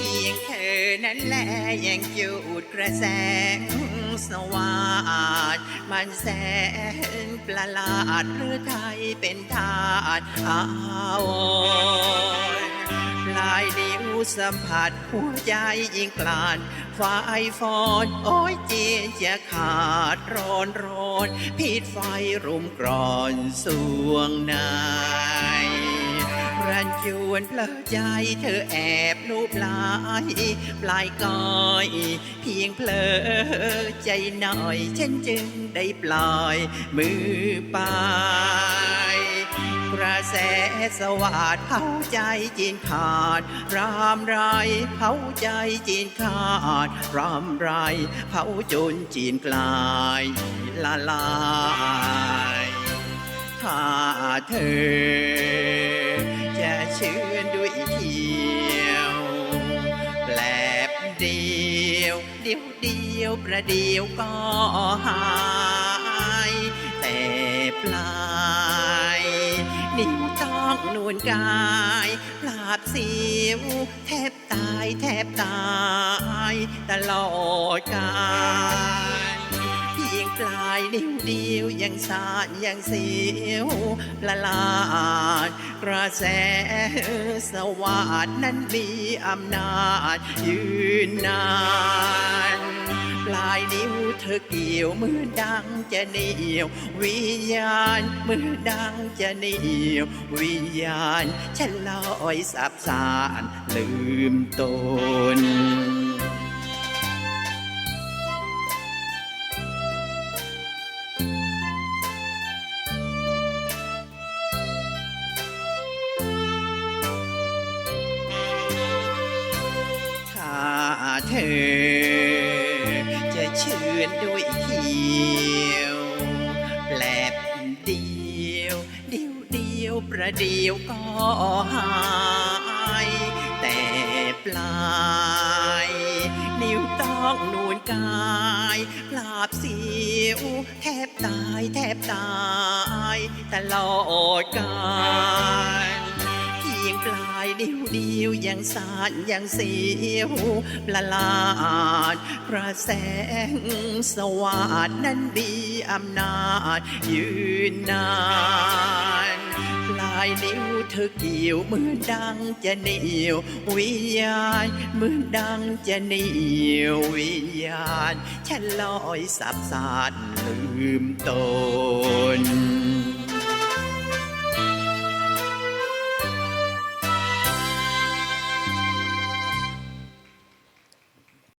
ยิงเธอนั้นแหละยังอยู่กระแสสว่างมันแสงประหลาดหรือไทยเป็นธาตุอาวลายดี สัมผัสหัวใจยิ่งกลานฝ่ายฟอนโอ้ยเจียจะขาดร้อนร้อนพิษไฟรุมกรอนสวงในรันจวนเพลอใจเธอแอบลูบลายปลายกอย เพียงเพลอใจหน่อย ฉันจึงได้ปล่อยมือไป กระแสสวัสดเผาใจจีนขาดรามไรเผาใจจีนขาดรามไรเผาจนจีนกลายละลายถ้าเธอจะเชื่นด้วยเที่ยวแปลบเดียวเดียวเดียวประเดียวก็หายแต่ปลา องนวลกายปราบเสียวแทบตายแทบตายตลอดกาลเพียงปลายนิ้วเดียวยังสานยังเสียวละลายกระแสสวัสดนั้นมีอำนาจยืนนาน ปลายนิ้วเธอเกี่ยวมือดังจะเหนียว วิญญาณมือดังจะเหนียว วิญญาณฉันลอยสับสานลืมตนถ้าเธอ แปลบเดียวเดียวเดียวประเดียวก็หายแต่ปลายนิ้วต้องนูนกายปราบเสียวแทบตายแทบตายตลอดกาล ยงปลายนิ้วเดียวยังสานยังเสียวประหลาดกระแสงสวัสดนั้นมีอำนาจยืนนานปลายนิ้วเธอเกี่ยวเหมือนดังจะเหนียววิญญาณเหมือนดังจะเหนียววิญญาณฉันลอยสับสานลืมตน